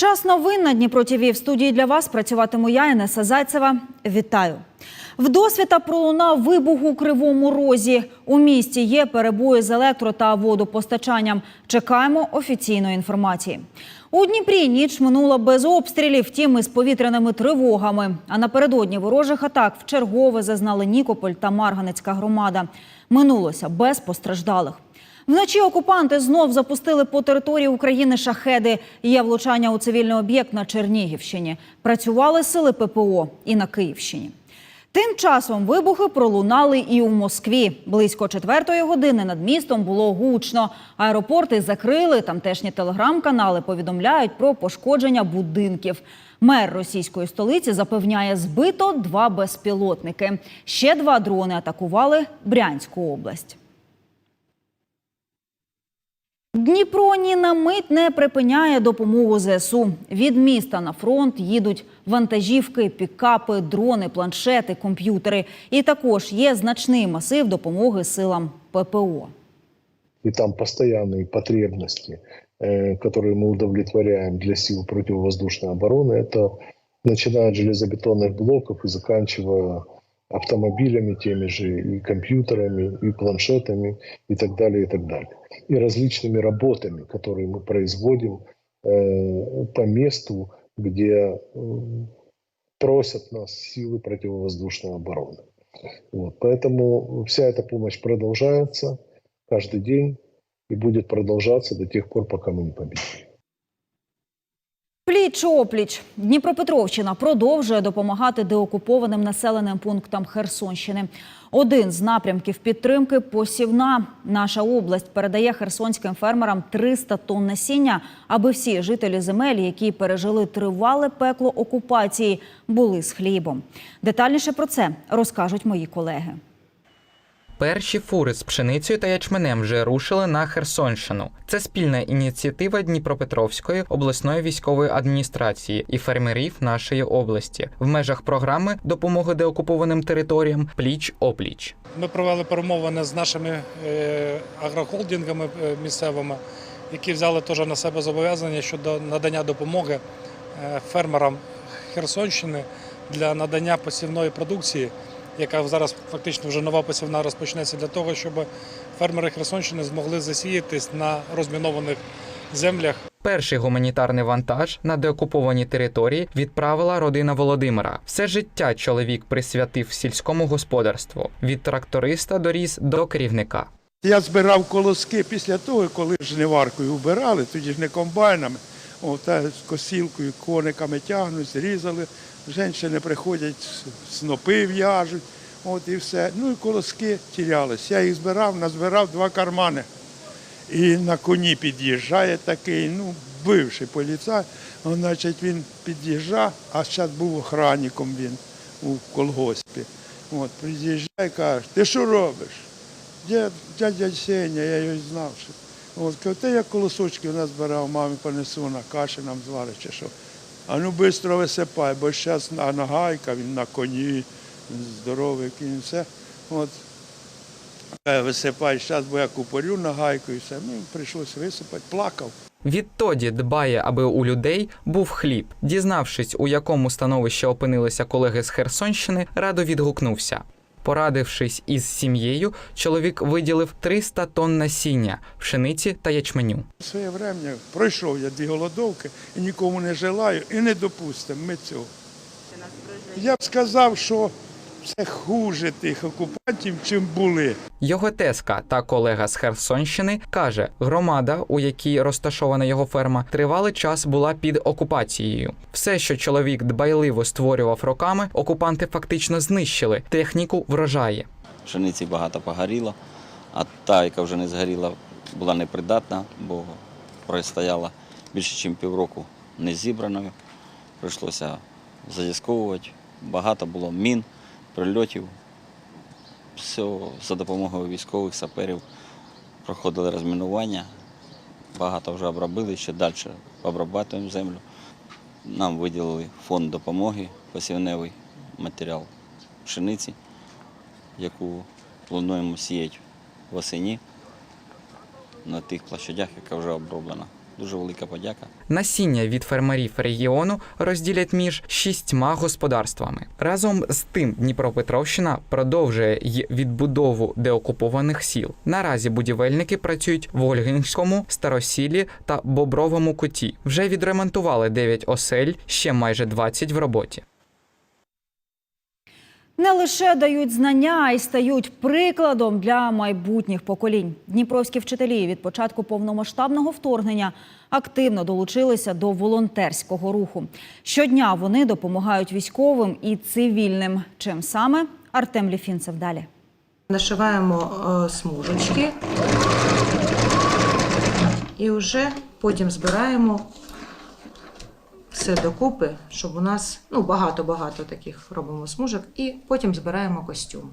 Час новин на Дніпро ТІВІ. В студії для вас працюватиму я, Інеса Зайцева. Вітаю. Вдосвіта пролунав вибух у Кривому Розі. У місті є перебої з електро та водопостачанням. Чекаємо офіційної інформації. У Дніпрі ніч минула без обстрілів, втім із повітряними тривогами. А напередодні ворожих атак вчергове зазнали Нікополь та Марганецька громада. Минулося без постраждалих. Вночі окупанти знов запустили по території України шахеди. Є влучання у цивільний об'єкт на Чернігівщині. Працювали сили ППО і на Київщині. Тим часом вибухи пролунали і у Москві. Близько четвертої години над містом було гучно. Аеропорти закрили. Тамтешні телеграм-канали повідомляють про пошкодження будинків. Мер російської столиці запевняє, збито два безпілотники. Ще два дрони атакували Брянську область. Дніпро ні на мить не припиняє допомогу ЗСУ. Від міста на фронт їдуть вантажівки, пікапи, дрони, планшети, комп'ютери. І також є значний масив допомоги силам ППО. и там постоянные потребности, э, которые мы удовлетворяем для сил противовоздушной обороны, это начиная от железобетонных блоков и заканчивая автомобилями теми же, и компьютерами, и планшетами, и так далее, и так далее. И различными работами, которые мы производим э, по месту, где э, просят нас силы противовоздушной обороны. Вот. Поэтому вся эта помощь продолжается каждый день и будет продолжаться до тех пор, пока мы не победим. Пліч опліч Дніпропетровщина продовжує допомагати деокупованим населеним пунктам Херсонщини. Один з напрямків підтримки посівна. Наша область передає херсонським фермерам 300 тонн насіння, аби всі жителі земель, які пережили тривале пекло окупації, були з хлібом. Детальніше про це розкажуть мої колеги. Перші фури з пшеницею та ячменем вже рушили на Херсонщину. Це спільна ініціатива Дніпропетровської обласної військової адміністрації і фермерів нашої області в межах програми допомоги деокупованим територіям пліч опліч. Ми провели перемовини з нашими е, агрохолдингами е, місцевими, які взяли теж на себе зобов'язання щодо надання допомоги е, фермерам Херсонщини для надання посівної продукції, яка зараз фактично вже нова посівна розпочнеться для того, щоб фермери Херсонщини змогли засіятись на розмінованих землях Перший гуманітарний вантаж на деокуповані території відправила родина Володимира. Все життя чоловік присвятив сільському господарству від тракториста доріс до керівника. Я збирав колоски після того, коли жниваркою вбирали, тоді ж не комбайнами, от, а з косілкою, кониками тягнуть, зрізали. Жінки приходять, снопи в'яжуть, от і все. Ну і колоски тірялись. Я їх збирав, назбирав два кармани. І на коні під'їжджає такий, ну, бивший поліцай, значить, він під'їжджав, а зараз був охранником він у колгоспі. От, під'їжджає, каже, ти що робиш? Дядь, дядя Сеня, я його знав. От, каже, я колосочки нас збирав, мамі понесу на каші нам зварить чи що. А ну швидко висипай, бо зараз на нагайка, він на коні, він здоровий, він все. От. Висипай, зараз бо я купорю нагайку і все. Ну, прийшлося висипати, плакав. Відтоді дбає, аби у людей був хліб. Дізнавшись, у якому становищі опинилися колеги з Херсонщини, радо відгукнувся. Порадившись із сім'єю, чоловік виділив 300 тонн насіння, пшениці та ячменю. Своє время пройшов я дві голодовки і нікому не желаю і не допустимо ми цього. Я б сказав, що це хуже тих окупантів, чим були. Його тезка та колега з Херсонщини каже, громада, у якій розташована його ферма, тривалий час була під окупацією. Все, що чоловік дбайливо створював роками, окупанти фактично знищили техніку врожаї. Пшениці багато погоріло, а та, яка вже не згоріла, була непридатна, бо простояла більше, ніж півроку не зібраною. Прийшлося задісковувати. Багато було мін, прильотів. Все за допомогою військових саперів проходили розмінування. Багато вже обробили, ще далі обрабатуємо землю. Нам виділили фонд допомоги, посівневий матеріал пшениці яку плануємо сіяти восені на тих площадях, яка вже оброблена дуже велика подяка. Насіння від фермерів регіону розділять між шістьма господарствами. Разом з тим Дніпропетровщина продовжує й відбудову деокупованих сіл. Наразі будівельники працюють в Ольгинському, Старосілі та Бобровому куті. Вже відремонтували 9 осель, ще майже 20 в роботі. Не лише дають знання, а й стають прикладом для майбутніх поколінь. Дніпровські вчителі від початку повномасштабного вторгнення активно долучилися до волонтерського руху. Щодня вони допомагають військовим і цивільним. Чим саме Артем Ліфінцев далі. Нашиваємо е, смужечки і вже потім збираємо все докупи, щоб у нас ну, багато-багато таких робимо смужок, і потім збираємо костюм.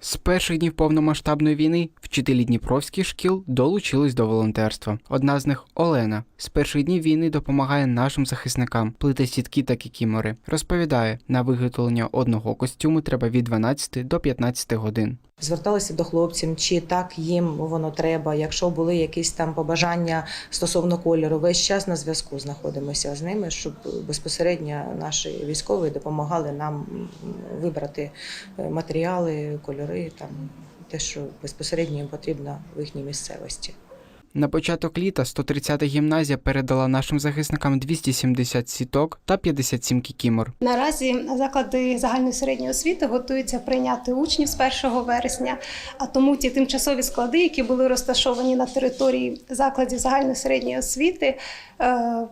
З перших днів повномасштабної війни вчителі дніпровських шкіл долучились до волонтерства. Одна з них Олена. З перших днів війни допомагає нашим захисникам плити сітки та кікімори. Розповідає, на виготовлення одного костюму треба від 12 до 15 годин. Зверталися до хлопців, чи так їм воно треба, якщо були якісь там побажання стосовно кольору. Весь час на зв'язку знаходимося з ними, щоб безпосередньо наші військові допомагали нам вибрати е, матеріали, кольори, там те, що безпосередньо їм потрібно в їхній місцевості. На початок літа 130-та гімназія передала нашим захисникам 270 сіток та 57 кікімор. Наразі заклади загальної середньої освіти готуються прийняти учнів з 1 вересня. А тому ті тимчасові склади, які були розташовані на території закладів загальної середньої освіти. е,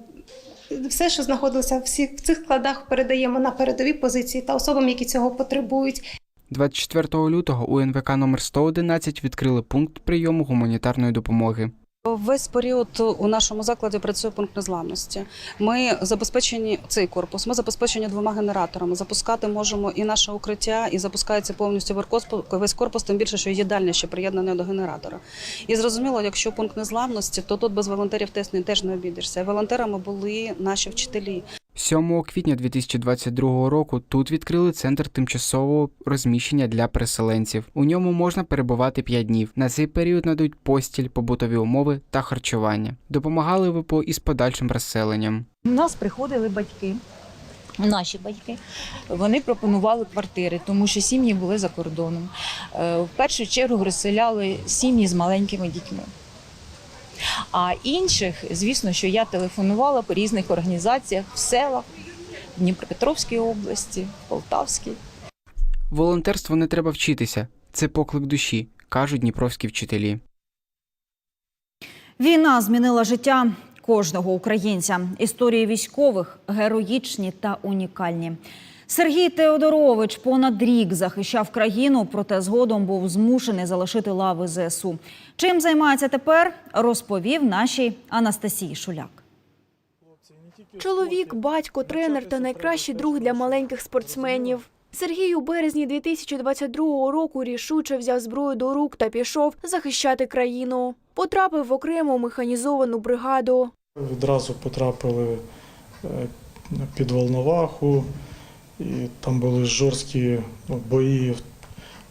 Все, що знаходилося в цих складах, передаємо на передові позиції та особам, які цього потребують. 24 лютого у НВК номер 111 відкрили пункт прийому гуманітарної допомоги. Весь період у нашому закладі працює пункт незламності. Ми забезпечені цей корпус. Ми забезпечені двома генераторами. Запускати можемо і наше укриття, і запускається повністю весь корпус, тим більше, що їдальня ще приєднана до генератора. І зрозуміло, якщо пункт незламності, то тут без волонтерів теж не обійдешся. Волонтерами були наші вчителі. 7 квітня 2022 року тут відкрили центр тимчасового розміщення для переселенців. У ньому можна перебувати 5 днів. На цей період надають постіль, побутові умови та харчування. Допомагали ВПО із подальшим розселенням. У нас приходили батьки, наші батьки. Вони пропонували квартири, тому що сім'ї були за кордоном. Е, В першу чергу розселяли сім'ї з маленькими дітьми. А інших, звісно, що я телефонувала по різних організаціях в селах, в Дніпропетровській області, в Полтавській. Волонтерство не треба вчитися. Це поклик душі, кажуть дніпровські вчителі. Війна змінила життя кожного українця. Історії військових героїчні та унікальні. Сергій Теодорович понад рік захищав країну, проте згодом був змушений залишити лави ЗСУ. Чим займається тепер, розповів нашій Анастасії Шуляк. Чоловік, батько, тренер та найкращий друг для маленьких спортсменів. Сергій у березні 2022 року рішуче взяв зброю до рук та пішов захищати країну. Потрапив в окрему механізовану бригаду. Відразу потрапили е, під Волноваху, і там були жорсткі ну, бої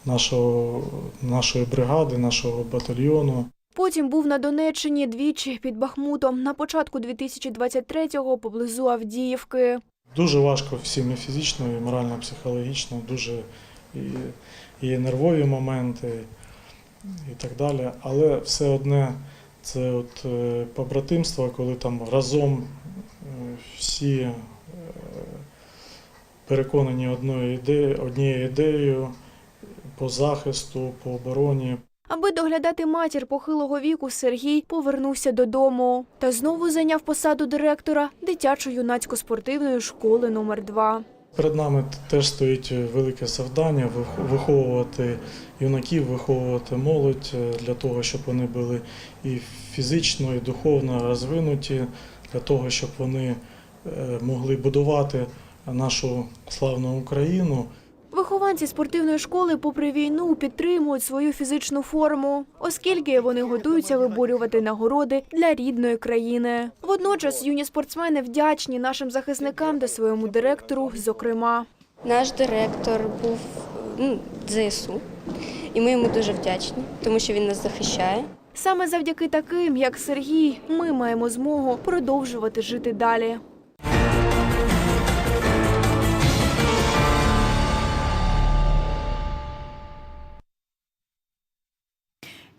нашого, нашої бригади, нашого батальйону. Потім був на Донеччині двічі під Бахмутом на початку 2023-го поблизу Авдіївки. Дуже важко всім і фізично, і морально, і психологічно, дуже і, і нервові моменти, і так далі. Але все одне це от е, побратимство, коли там разом е, всі е, переконані одною ідеєю, однією ідеєю по захисту, по обороні. Аби доглядати матір похилого віку, Сергій повернувся додому та знову зайняв посаду директора дитячо-юнацько-спортивної школи номер 2 Перед нами теж стоїть велике завдання вих- виховувати юнаків, виховувати молодь е, для того, щоб вони були і фізично, і духовно розвинуті, для того, щоб вони е, могли будувати нашу славну Україну. Вихованці спортивної школи, попри війну, підтримують свою фізичну форму, оскільки вони готуються виборювати нагороди для рідної країни. Водночас юні спортсмени вдячні нашим захисникам та своєму директору, зокрема. Наш директор був ну, ЗСУ, і ми йому дуже вдячні, тому що він нас захищає. Саме завдяки таким, як Сергій, ми маємо змогу продовжувати жити далі.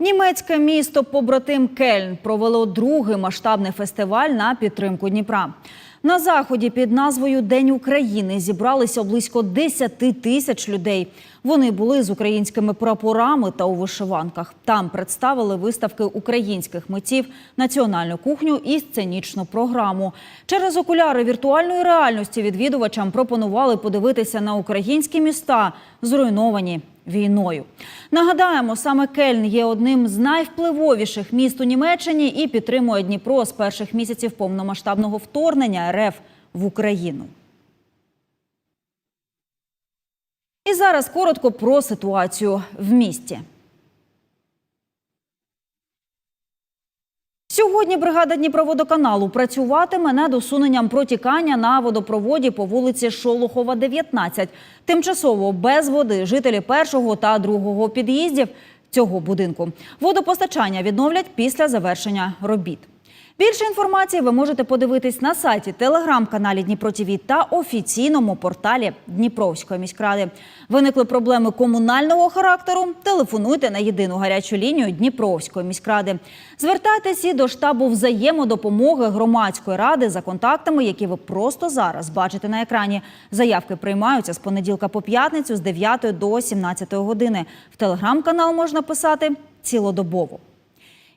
Німецьке місто побратим Кельн провело другий масштабний фестиваль на підтримку Дніпра. На заході під назвою День України зібралися близько 10 тисяч людей. Вони були з українськими прапорами та у вишиванках. Там представили виставки українських митців, національну кухню і сценічну програму. Через окуляри віртуальної реальності відвідувачам пропонували подивитися на українські міста, зруйновані війною. Нагадаємо, саме Кельн є одним з найвпливовіших міст у Німеччині і підтримує Дніпро з перших місяців повномасштабного вторгнення РФ в Україну. І зараз коротко про ситуацію в місті. Сьогодні бригада Дніпроводоканалу працюватиме над усуненням протікання на водопроводі по вулиці Шолохова, 19. Тимчасово без води жителі першого та другого під'їздів цього будинку. Водопостачання відновлять після завершення робіт. Більше інформації ви можете подивитись на сайті, телеграм-каналі Дніпро ТІВІ та офіційному порталі Дніпровської міськради. Виникли проблеми комунального характеру. Телефонуйте на єдину гарячу лінію Дніпровської міськради. Звертайтеся до штабу взаємодопомоги громадської ради за контактами, які ви просто зараз бачите на екрані. Заявки приймаються з понеділка по п'ятницю з 9 до 17 години. В телеграм-канал можна писати цілодобово.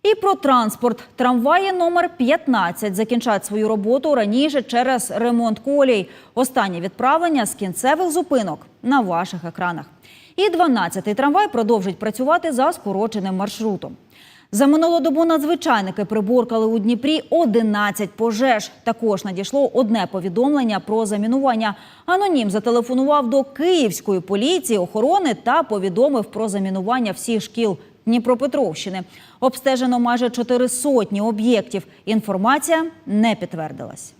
І про транспорт. Трамваї номер 15 закінчать свою роботу раніше через ремонт колій. Останнє відправлення з кінцевих зупинок на ваших екранах. І 12-й трамвай продовжить працювати за скороченим маршрутом. За минулу добу надзвичайники приборкали у Дніпрі 11 пожеж. Також надійшло одне повідомлення про замінування. Анонім зателефонував до Київської поліції охорони та повідомив про замінування всіх шкіл Дніпропетровщини. Обстежено майже чотири сотні об'єктів. Інформація не підтвердилась.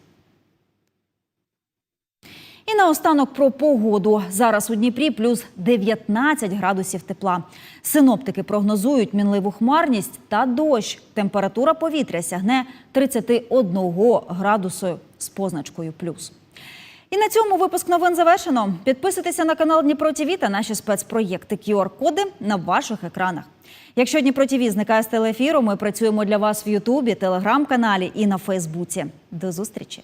І наостанок про погоду. Зараз у Дніпрі плюс 19 градусів тепла. Синоптики прогнозують мінливу хмарність та дощ. Температура повітря сягне 31 градусу з позначкою плюс. І на цьому випуск новин завершено. Підписуйтеся на канал Дніпро ТІВІ та наші спецпроєкти QR-коди на ваших екранах. Якщо Дніпро ТІВІ зникає з телеефіру, ми працюємо для вас в Ютубі, телеграм-каналі і на Фейсбуці. До зустрічі!